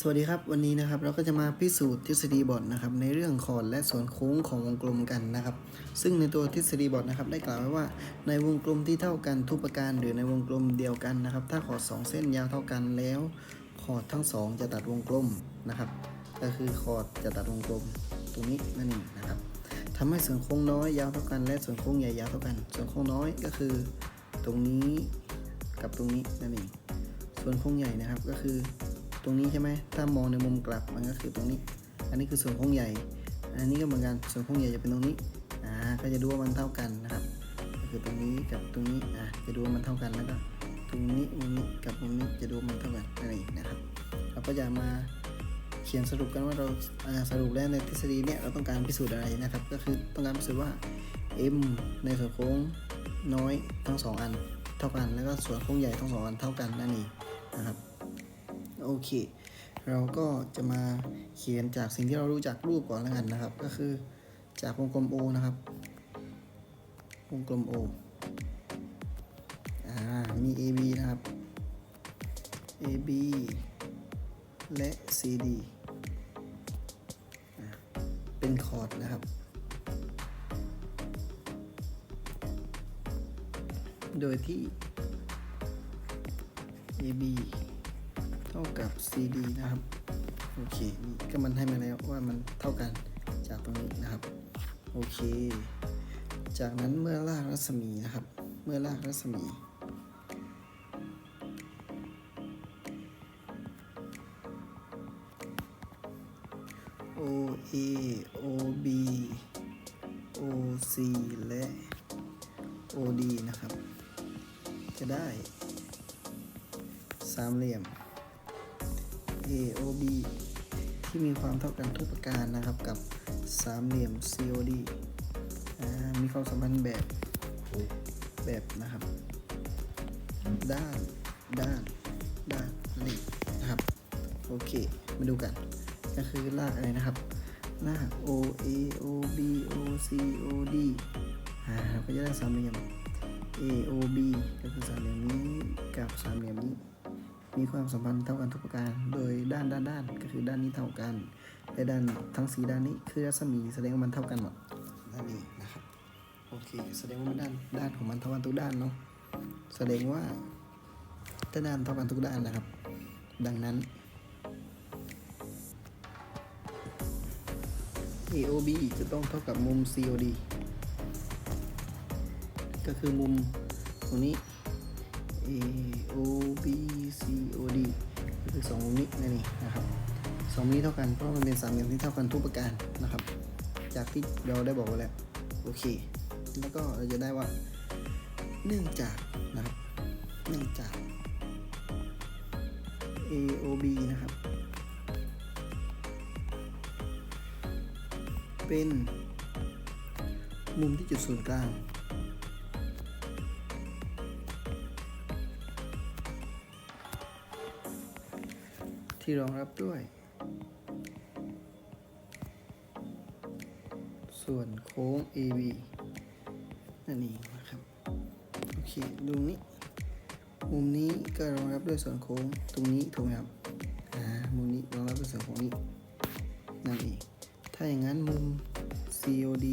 สวัสดีครับวันนี้นะครับเราก็จะมาพิสูจน์ทฤษฎีบอทนะครับในเรื่องคอร์ดและส่วนโค้งของวงกลมกันนะครับ ซึ่งในตัวทฤษฎีบอทนะครับได้กล่าวไว้ว่าในวงกลมที่เท่ากันทุกประการหรือในวงกลมเดียวกันนะครับ ถ้าคอร์ดสองเส้นยาวเท่ากันแล้วคอร์ดทั้งสองจะตัดวงกลมนะครับ ก็คือคอร์ดจะตัดวงกลมตรงนี้นั่นเองนะครับทำให้ส่วนโค้งน้อยยาวเท่ากัน และส่วนโค้งใหญ่ยาวเท่ากัน ส่วนโค้งน้อยก็คือ ตรงนี้กับตรงนี้นั่นเองส่วนโค้งใหญ่นะครับก็คือ ตรงนี้ใช่ไหมถ้ามองในมุมกลับมันก็คือตรงนี้ อันนี้คือส่วนโค้งใหญ่ อันนี้ก็เหมือนกันส่วนโค้งใหญ่จะเป็นตรงนี้อ่าก็จะดูว่ามันเท่ากันนะครับ ก็คือตรงนี้กับตรงนี้อ่าจะดูว่ามันเท่ากันแล้วก็ตรงนี้มุมนี้กับมุมนี้จะดูว่ามันเท่ากันนั่นเองนะครับ เราก็จะมาเขียนสรุปกันว่าเราสรุปแล้วในทฤษฎีเนี่ยเราต้องการพิสูจน์อะไรนะครับ ก็คือต้องการพิสูจน์ว่า m ในส่วนโค้งน้อยทั้งสองอันเท่ากัน แล้วก็ส่วนโค้งใหญ่ทั้งสองอันเท่ากันนั่นเองนะครับ โอเค เราก็จะมาเขียนจากสิ่งที่เรารู้จากรูปก่อนแล้วกันนะครับ ก็คือจากวงกลม O นะครับวงกลม O อ่ามี AB นะครับ AB และ CD เป็นคอร์ดนะครับ โดยที่ AB ท่ากับ CD นะครับ โอเค นี่ก็มันให้มาแล้วว่ามันเท่ากันจากตรงนี้นะครับ โอเค จากนั้นเมื่อลากรัศมีนะครับ เมื่อลากรัศมี OA OB OC และ OD นะครับ จะได้สามเหลี่ยม AOB ที่มีความเท่ากันทุกประการนะครับกับสามเหลี่ยม COD มีความสัมพันธ์แบบแบบนะครับ ด้านด้านด้านนี่นะครับ โอเค มาดูกัน ก็คือลากอะไรนะครับลาก OA OB OC OD อ่าก็จะได้สามเหลี่ยม AOB ก็คือสามเหลี่ยมนี้กับสามเหลี่ยมนี้ มีความสัมพันธ์เท่ากันทุกประการ โดยด้านด้านด้านก็คือด้านนี้เท่ากัน และด้านทั้งสีด้านนี้คือรัศมีแสดงว่ามันเท่ากันหมดนั่นเองนะครับ โอเค แสดงว่าด้านด้านของมันเท่ากันทุกด้านเนาะ แสดงว่าถ้าด้านเท่ากันทุกด้านนะครับ ดังนั้น AOB จะต้องเท่ากับมุม COD ก็คือมุมตรงนี้ A O B C O D ก็คือสองมุมนี้นั่นเองนะครับสองมุมนี้เท่ากันเพราะมันเป็นสามเหลี่ยมที่เท่ากันทุกประการนะครับ จากที่เราได้บอกไว้แล้วโอเค แล้วก็เราจะได้ว่า เนื่องจากนะครับเนื่องจาก A O B นะครับ เป็น มุมที่จุดศูนย์กลาง ที่รองรับด้วย ส่วนโค้ง AB นั่นเองนะครับ โอเค ดูนี้ มุมนี้ก็รองรับด้วยส่วนโค้งตรงนี้ถูกไหมครับ อ่า มุมนี้รองรับด้วยส่วนโค้งนี้ นั่นเอง ถ้าอย่างนั้นมุม COD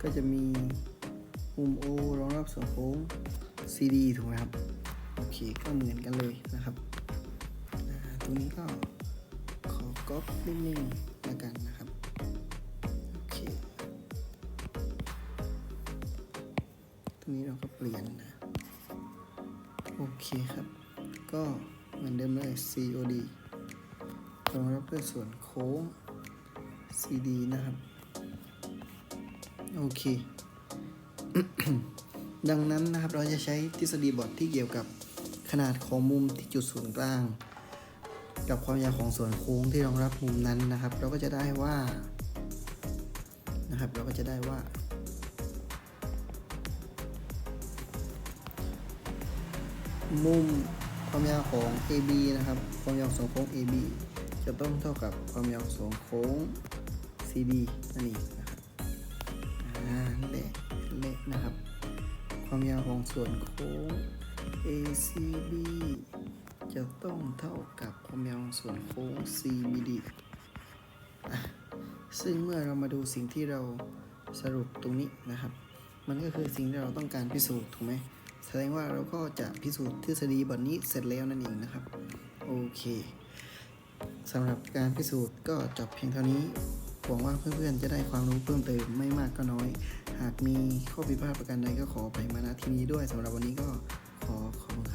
ก็จะมีมุม O รองรับส่วนโค้ง CD ถูกไหมครับ โอเค ก็เหมือนกันเลยนะครับ ขอก๊อปนิ่งๆแล้วกันนะครับ โอเค ตรงนี้เราก็เปลี่ยนนะ โอเคครับ ก็เหมือนเดิมเลย COD รองรับด้วยส่วนโค้ง CD นะครับ โอเค ดังนั้นนะครับเราจะใช้ทฤษฎีบอทที่เกี่ยวกับขนาดของมุมที่จุดศูนย์กลาง กับความยาวของส่วนโค้งที่รองรับมุมนั้นนะครับ เราก็จะได้ว่านะครับ เราก็จะได้ว่า มุมความยาวของ AB นะครับ ความยาวส่วนโค้ง AB จะต้องเท่ากับความยาวส่วนโค้ง CD นั่นเองนะครับอ่านั่นแหละนั่นแหละนะครับ ความยาวของส่วนโค้ง ACB จะต้องเท่ากับความยาวของส่วนโค้ง CBD อะซึ่งเมื่อเรามาดูสิ่งที่เราสรุปตรงนี้นะครับ มันก็คือสิ่งที่เราต้องการพิสูจน์ถูกไหมแสดงว่าเราก็จะพิสูจน์ทฤษฎีบทนี้เสร็จแล้วนั่นเองนะครับ โอเคสำหรับการพิสูจน์ก็จบเพียงเท่านี้ หวังว่าเพื่อนๆ จะได้ความรู้เพิ่มเติมไม่มากก็น้อย หากมีข้อผิดพลาดประการใดก็ขอไปมาณที่นี้ด้วยสำหรับวันนี้ก็ขอขอบคุณ